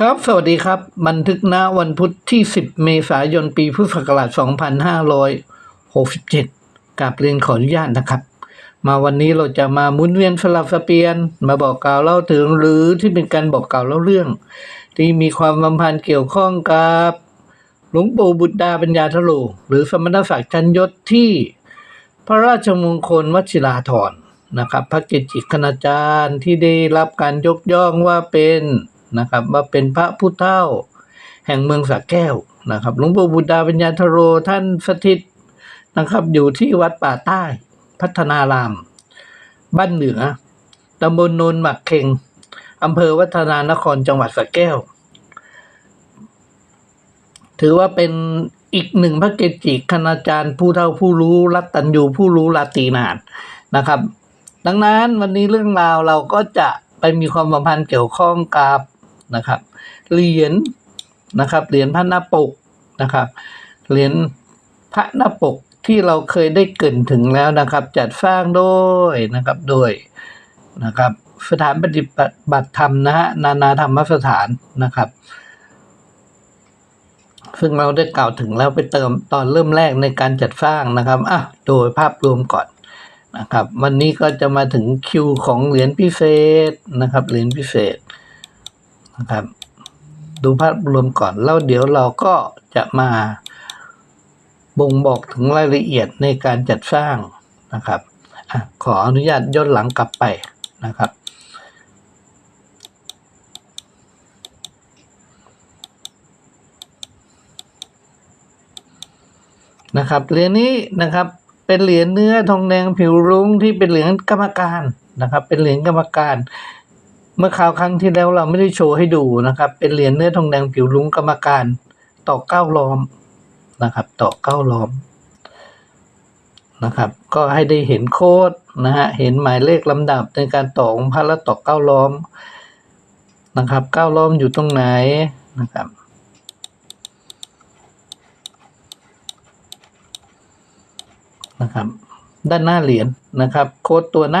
ครับ สวัสดีครับ บันทึกณวันพุธที่ 10 เมษายน ปีพุทธศักราช 2567 กับเรียนขออนุญาตนะครับ มาวันนี้เราจะมาหมุนเวียนสลับสเปลี่ยน มาบอกกล่าวเล่าถึงหรือที่เป็นการบอกกล่าวเล่าเรื่อง ที่มีความสัมพันธ์เกี่ยวข้องกับหลวงปู่บุตรดาปัญญาทโลหรือสมณศักดิ์จันยศที่ พระราชมงคลวชิราธรนะครับ พระเกจิคณาจารย์ที่ได้รับการยกย่องว่าเป็น นะครับ ว่าเป็นพระผู้เฒ่าแห่งเมืองสระแก้วนะครับหลวงปู่บุตรดาปัญญาทโรท่านสถิตนะครับ อยู่ที่วัดป่าใต้ พัฒนาราม บ้านเหนือตำบลโนนหมักเข่งอำเภอวัฒนานครจังหวัดสระแก้ว ถือว่าเป็นอีกหนึ่งพระเกจิคณาจารย์ผู้เฒ่าผู้รู้รัตตัญญูผู้รู้ลาตีนานนะครับ ดังนั้นวันนี้เรื่องราวเราก็จะไปมีความสัมพันธ์เกี่ยวข้องกับ นะครับ เหรียญนะครับ เหรียญพระหน้าปกนะครับ เหรียญพระหน้าปกที่เราเคยได้เกินถึงแล้วนะครับ จัดสร้างโดยนะครับโดยนะครับ สถานปฏิบัติธรรมนะฮะนานาธรรมสถานนะครับ ซึ่งเราได้กล่าวถึงแล้วไปเติมตอนเริ่มแรกในการจัดสร้างนะครับอะโดยภาพรวมก่อนนะครับ วันนี้ก็จะมาถึงคิวของเหรียญพิเศษนะครับ เหรียญพิเศษ นะครับ ดูภาพรวมก่อนแล้วเดี๋ยวเราก็จะมาบ่งบอกถึงรายละเอียดในการจัดสร้างนะครับอขออนุญาตย้อนหลังกลับไปนะครับ นะครับเหรียญนี้นะครับเป็นเหรียญเนื้อทองแดงผิวรุ้งที่เป็นเหรียญกรรมการนะครับ เป็นเหรียญกรรมการ เมื่อคราวครั้งที่แล้วเราไม่ได้โชว์ให้ดูนะครับ เป็นเหรียญเนื้อทองแดงผิวรุ้งกรรมการต่อเก้าล้อมนะครับ ต่อเก้าล้อมนะครับ ก็ให้ได้เห็นโค้ดนะฮะเห็นหมายเลขลำดับในการต่อองค์พระและต่อเก้าล้อมนะครับเก้าล้อมอยู่ตรงไหนนะครับนะครับ ด้านหน้าเหรียญนะครับ โค้ดตัวณ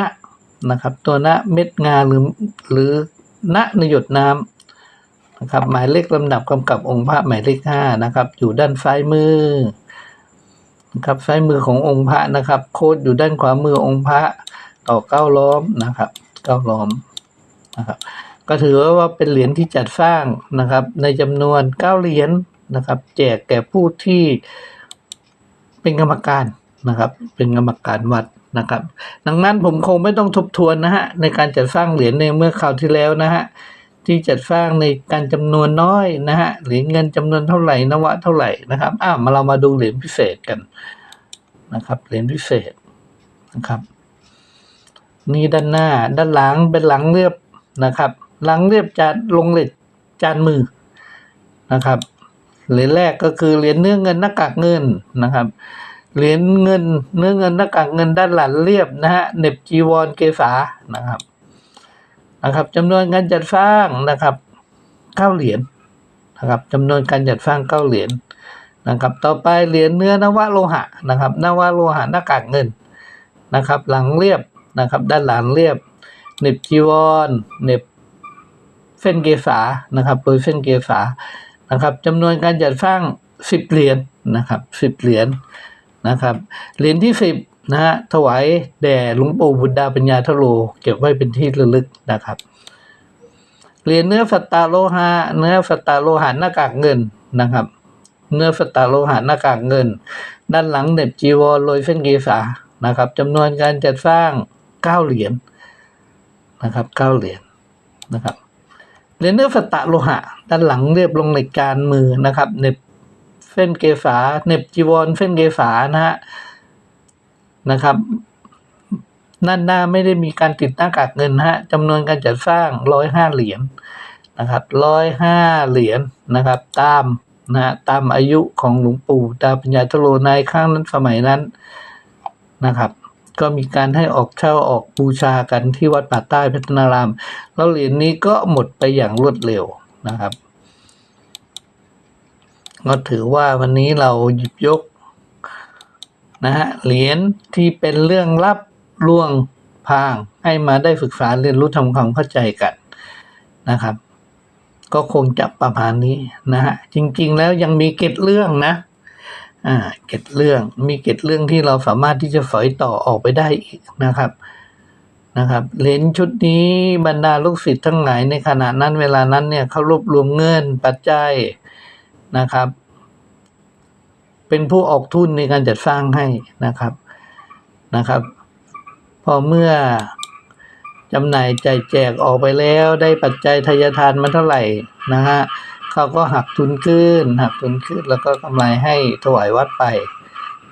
นะครับ ตัวณเม็ดงาหรือหรือณในหยดน้ำนะครับ หมายเลขลำดับกำกับองค์พระหมายเลขห้านะครับ อยู่ด้านซ้ายมือนะครับซ้ายมือขององค์พระนะครับ โคดอยู่ด้านขวามือองค์พระต่อเก้าล้อมนะครับเก้าล้อมนะครับ ก็ถือว่าเป็นเหรียญที่จัดสร้างนะครับ ในจำนวนเก้าเหรียญนะครับ แจกแก่ผู้ที่เป็นกรรมการนะครับ เป็นกรรมการวัด นะครับ ดังนั้นผมคงไม่ต้องทบทวนนะฮะในการจัดสร้างเหรียญในเมื่อคราวที่แล้วนะฮะที่จัดสร้างในการจำนวนน้อยนะฮะเหรียญเงินจำนวนเท่าไหร่นวะเท่าไหร่นะครับอ้าวมาเรามาดูเหรียญพิเศษกันนะครับเหรียญพิเศษนะครับ นี่ด้านหน้าด้านหลังเป็นหลังเรียบนะครับ หลังเรียบจานลงเหล็กจานมือนะครับเหรียญแรกก็คือเหรียญเนื้อเงินหน้ากากเงินนะครับ เหรียญเงินเนื้อเงินหน้ากากเงินด้านหลังเรียบนะฮะเน็บจีวรเกษานะครับนะครับจำนวนการจัดสร้างนะครับเก้าเหรียญนะครับจำนวนการจัดสร้างเก้าเหรียญนะครับ ต่อไปเหรียญเนื้อนวโลหะนะครับนวโลหะหน้ากากเงินนะครับ หลังเรียบนะครับ ด้านหลังเรียบเน็บจีวรเน็บเส้นเกษานะครับโดยเส้นเกษานะครับจำนวนการจัดสร้างสิบเหรียญนะครับสิบเหรียญ นะครับเหรียญที่สิบนะฮะถวายแด่หลวงปู่บุตรดาปัญญาทโลเก็บไว้เป็นที่ระลึกนะครับเหรียญเนื้อสตตาโลหะเนื้อสตตาโลหะหน้ากากเงินนะครับ เนื้อสตตาโลหะหน้ากากเงิน ด้านหลังเน็บจีวรโรยเส้นเกษานะครับจำนวนการจัดสร้างเก้าเหรียญนะครับเก้าเหรียญนะครับเหรียญเนื้อสตตาโลหะ ด้านหลังเรียบลงในการมือนะครับเน็บ เส้นเกษาเน็บจีวรเส้นเกษานะฮะนะครับด้านหน้าไม่ได้มีการติดหน้ากากเงินฮะจำนวนการจัดสร้างร้อยห้าเหรียญนะครับร้อยห้าเหรียญนะครับ ตามนะฮะตามอายุของหลวงปู่ตาปัญญาทโลในข้างนั้นสมัยนั้นนะครับ ก็มีการให้ออกเช่าออกบูชากันที่วัดป่าใต้พัฒนาราม แล้วเหรียญนี้ก็หมดไปอย่างรวดเร็วนะครับ ก็ถือว่าวันนี้เราหยิบยกนะฮะเหรียญที่เป็นเรื่องลับลวงพางให้มาได้ศึกษาเรียนรู้ทำความเข้าใจกันนะครับ ก็คงจะประมาณนี้นะฮะจริงๆแล้วยังมีเกร็ดเรื่องนะอ่าเกร็ดเรื่องมีเกร็ดเรื่องที่เราสามารถที่จะฝอยต่อออกไปได้อีกนะครับนะครับเลนชุดนี้บรรดาลูกศิษย์ทั้งหลายในขณะนั้นเวลานั้นเนี่ยเขารวบรวมเงินปัจจัย นะครับ เป็นผู้ออกทุนในการจัดสร้างให้นะครับนะครับ พอเมื่อจำหน่ายจ่ายแจกออกไปแล้วได้ปัจจัยทายทานมาเท่าไหร่นะฮะเขาก็หักทุนขึ้น หักทุนขึ้นแล้วก็กำไรให้ถวายวัดไป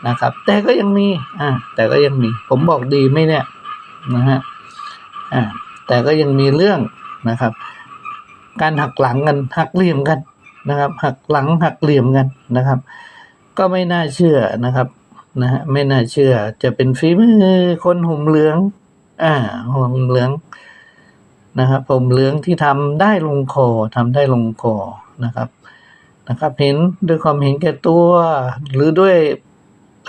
นะครับ แต่ก็ยังมีอ่าแต่ก็ยังมี ผมบอกดีไหมเนี่ยนะฮะอ่าแต่ก็ยังมีเรื่องนะครับ การหักหลังกันหักเหลี่ยมกัน นะครับ หักหลังหักเหลี่ยมกันนะครับ ก็ไม่น่าเชื่อนะครับนะฮะไม่น่าเชื่อจะเป็นฝีมือคนห่มเหลือง อ่าห่มเหลืองนะครับผมเหลืองที่ทำได้ลงคอทำได้ลงคอนะครับนะครับ เห็นด้วยความเห็นแก่ตัว หรือด้วย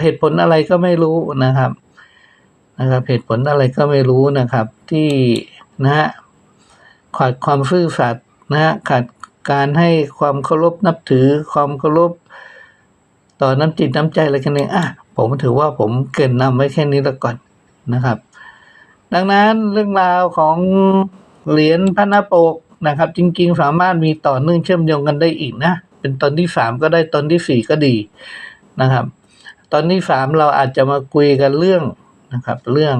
เหตุผลอะไรก็ไม่รู้นะครับนะครับเหตุผลอะไรก็ไม่รู้นะครับ ที่นะฮะขาดความซื่อสัตย์นะฮะขาด การให้ความเคารพนับถือความเคารพต่อน้ำจิตน้ำใจอะไรกันเองอะผมถือว่าผมเกินนำไว้แค่นี้แล้วก่อนนะครับ ดังนั้นเรื่องราวของเหรียญพระนาโปกนะครับ จริงๆ สามารถมีต่อเนื่องเชื่อมโยงกันได้อีกนะ เป็นตอนที่สามก็ได้ตอนที่สี่ก็ดีนะครับ ตอนที่สามเราอาจจะมาคุยกันเรื่องนะครับ เรื่อง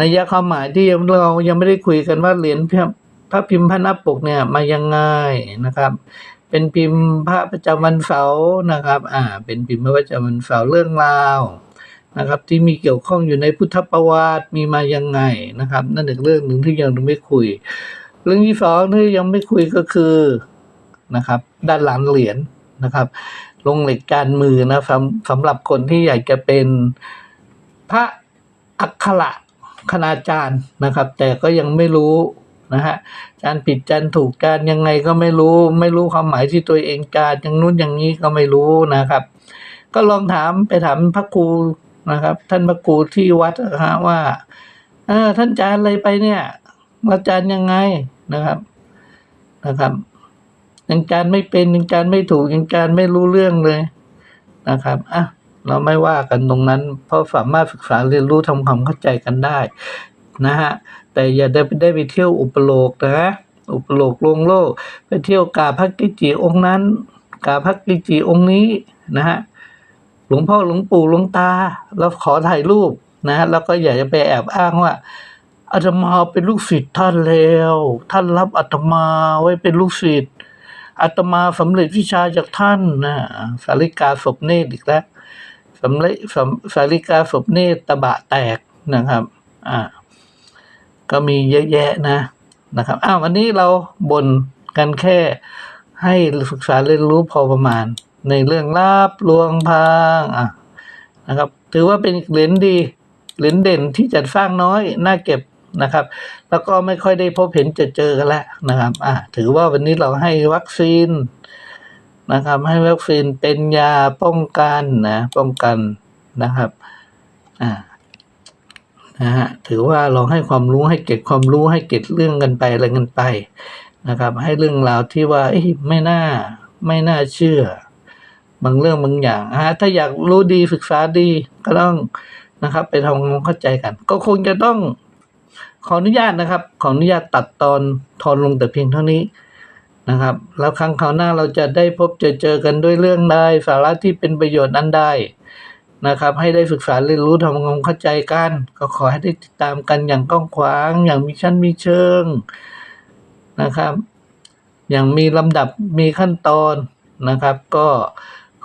นัยยะความหมายที่เรายังไม่ได้คุยกันว่าเหรียญ พระพิมพ์พระนาปกเนี่ยมายังไงนะครับ เป็นพิมพ์พระประจำวันเสาร์นะครับ อ่า เป็นพิมพ์พระประจำวันเสาร์เรื่องราวนะครับ ที่มีเกี่ยวข้องอยู่ในพุทธประวัติมีมายังไงนะครับ นั่นอีกเรื่องหนึ่งที่ยังไม่คุย เรื่องที่สองที่ยังไม่คุยก็คือนะครับ ด้านหลังเหรียญนะครับ ลงเหล็กการมือนะสำสำหรับคนที่อยากจะเป็นพระอักขระคณาจารย์นะครับ แต่ก็ยังไม่รู้ นะฮะจานผิดจานถูกจานยังไงก็ไม่รู้ ไม่รู้ความหมายที่ตัวเองจานอย่างนู้นอย่างนี้ก็ไม่รู้นะครับ ก็ลองถามไปถามพระครูนะครับ ท่านพระครูที่วัดนะฮะว่าเออท่านจานอะไรไปเนี่ยมาจานยังไงนะครับนะครับยังจานไม่เป็นยังจานไม่ถูกยังจานไม่รู้เรื่องเลยนะครับอะเราไม่ว่ากันตรงนั้น เพราะสามารถศึกษาเรียนรู้ทำความเข้าใจกันได้ นะฮะ แต่อย่าได้ได้ไปเที่ยวอุปโลกนะ อุปโลกลวงโลก ไปเที่ยวกาพระกิจิองค์นั้นกาพระกิจิองค์นี้นะฮะ หลวงพ่อหลวงปู่หลวงตาแล้วขอถ่ายรูปนะฮะ แล้วก็อย่าจะไปแอบอ้างว่าอาตมาเป็นลูกศิษย์ท่านแล้ว ท่านรับอาตมาไว้เป็นลูกศิษย์อาตมาสำเร็จวิชาจากท่านนะสาริกาศพเนตรอีกแล้วสำเร็จสำสาริกาศพเนตรตะบะแตกนะครับ อ่า ก็มีเยอะแยะนะนะครับอ้าววันนี้เราบ่นกันแค่ให้ศึกษาเรียนรู้พอประมาณ ในเรื่องลาบลวงพางอะนะครับ ถือว่าเป็นเหรียญดีเหรียญเด่นที่จัดสร้างน้อยน่าเก็บนะครับ แล้วก็ไม่ค่อยได้พบเห็นจะเจอกันแล้วนะครับอะถือว่าวันนี้เราให้วัคซีนนะครับ ให้วัคซีนเป็นยาป้องกันนะป้องกันนะครับอ่า นะฮะถือว่าเราให้ความรู้ให้เก็บความรู้ให้เก็บเรื่องกันไปอะไรกันไปนะครับ ให้เรื่องราวที่ว่าไม่น่าไม่น่าเชื่อบางเรื่องบางอย่างฮะถ้าอยากรู้ดีศึกษาดีก็ต้องนะครับ ไปทำความเข้าใจกัน ก็คงจะต้องขออนุญาตนะครับ ขออนุญาตตัดตอนทอนลงแต่เพียงเท่านี้นะครับ แล้วครั้งคราวหน้าเราจะได้พบเจอเจอกันด้วยเรื่องใดสาระที่เป็นประโยชน์นั้นได้ นะครับ ให้ได้ศึกษาเรียนรู้ทำความเข้าใจกัน ก็ขอให้ได้ติดตามกันอย่างกว้างขวาง อย่างมีชั้นมีเชิงนะครับ อย่างมีลำดับมีขั้นตอนนะครับ ก็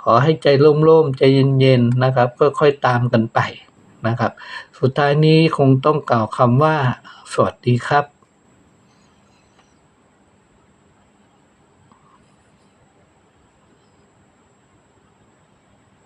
ขอให้ใจร่มๆใจเย็นๆนะครับค่อยๆตามกันไปนะครับ สุดท้ายนี้คงต้องกล่าวคำว่า สวัสดีครับ